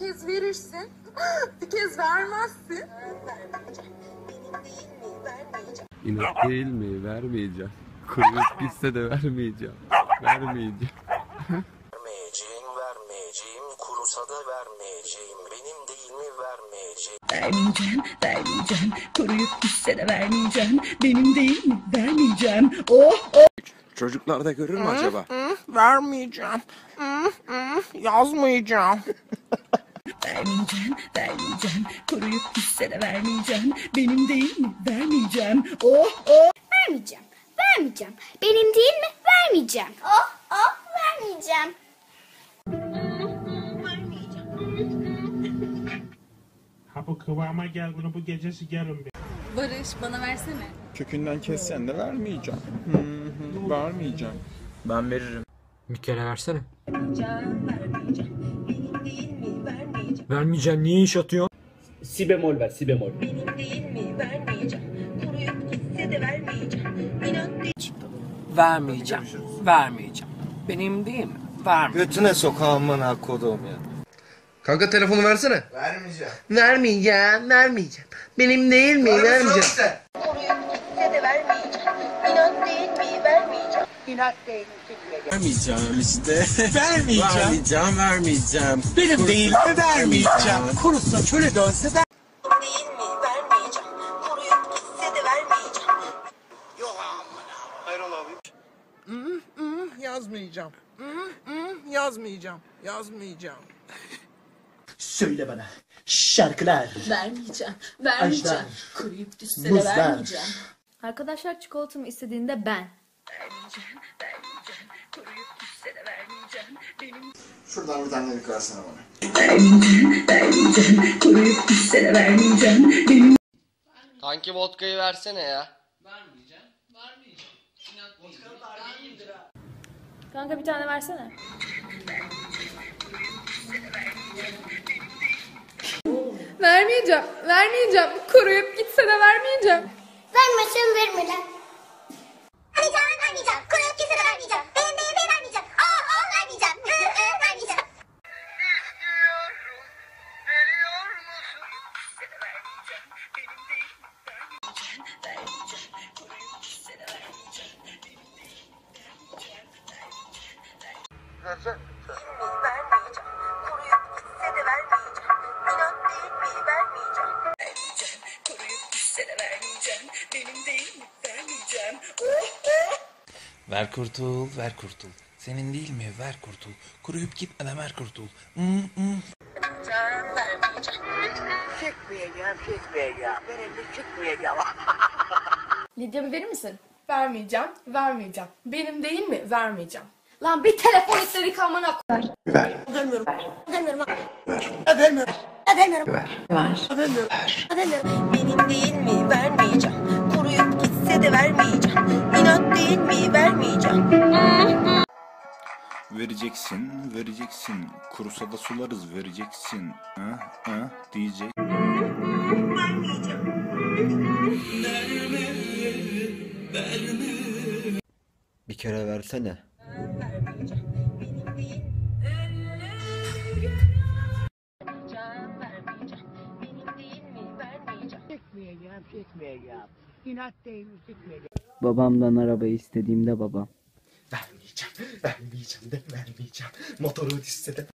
verirsin. Bir kez vermezsin. İnat değil mi? Vermeyeceğim. Kuruyup gitse de vermeyeceğim. Vermeyeceğim. Vermeyeceğim, vermeyeceğim, kurusa da vermeyeceğim. Benim değil mi vermeyeceğim? Vermeyeceğim, vermeyeceğim. Koruyup gitse de vermeyeceğim. Benim değil mi? Vermeyeceğim. Oh, oh. Çocuklarda görür mü acaba? Vermeyeceğim. Yazmayacağım. Vermeyeceğim, vermeyeceğim. Koruyup gitse de vermeyeceğim. Benim değil mi? Vermeyeceğim. Oh, oh. Vermeyeceğim. Vermeyeceğim. Benim değil mi? Vermeyeceğim. Oh oh vermeyeceğim. Ha bu kıvama gel bunu bu gece sikerim bir. Barış bana versene. Kökünden kessen de vermeyeceğim. Hı hı, vermeyeceğim. Ben veririm. Bir kere versene. Vermeyeceğim. Niye iş atıyorsun? Si bemol ver si bemol. Vermeyeceğim. Vermeyeceğim. Benim değil mi? Vermeyeceğim. Götüne sokağımın ha kodum ya. Kanka telefonu versene. Vermeyeceğim. Vermeyeceğim. Vermeyeceğim. Benim değil mi? Vermeyeceğim. Vermeyeceğim işte. vermeyeceğim. Vermeyeceğim vermeyeceğim. Benim değil mi vermeyeceğim. Kurusa şöyle dönse de. Değil mi vermeyeceğim. Kuruyup gitse de vermeyeceğim. Yok amına. Hayrola abi? Yazmayacağım. Yazmayacağım. Yazmayacağım. Söyle bana. Şarkılar. Vermeyeceğim. Vermeyeceğim. Aşklar. Kuruyup düşse de vermeyeceğim. Arkadaşlar çikolatamı istediğinde ben. Vermeyeceğim, vermeyeceğim. Koruyup gitse de vermeyeceğim. Benim Şuradan bir tane yukarısına bana. vermeyeceğim, vermeyeceğim. Koruyup gitse de vermeyeceğim. Benim Kanki vodkayı versene ya. Kanka bir tane versene. Vermeyeceğim. Vermeyeceğim. Kuruyup gitse de vermeyeceğim. Vermesen verme lan. Vermeyeceğim. Kuruyup gitse de vermeyeceğim. İnat değil mi vermeyeceğim. vermeyeceğim. Koruyup gitse de vermeyeceğim. Benim değil mi? Vermeyeceğim. Oh, oh. Ver kurtul, ver kurtul. Senin değil mi? Ver kurtul. Kuruyup gitmeden ver kurtul. Mm, mm. Lidya'mı verir misin? Vermeyeceğim. Vermeyeceğim. Benim değil mi? Vermeyeceğim. Lan bir telefon istedik amına koy. Ver. Ödemiyorum. Ödemiyorum. Ver. Ödemiyorum. Ödemiyorum. Ver. Ödemiyorum. Ödemiyorum. Benim değil mi vermeyeceğim. Kuruyup gitse de vermeyeceğim. İnat değil mi vermeyeceğim. Vereceksin, vereceksin. Kurusa da sularız, vereceksin. Ha, ha, diyecek. Bir kere versene. Babamdan araba istediğimde babam. Vermeyeceğim. Vermeyeceğim de vermeyeceğim. Motoru disse de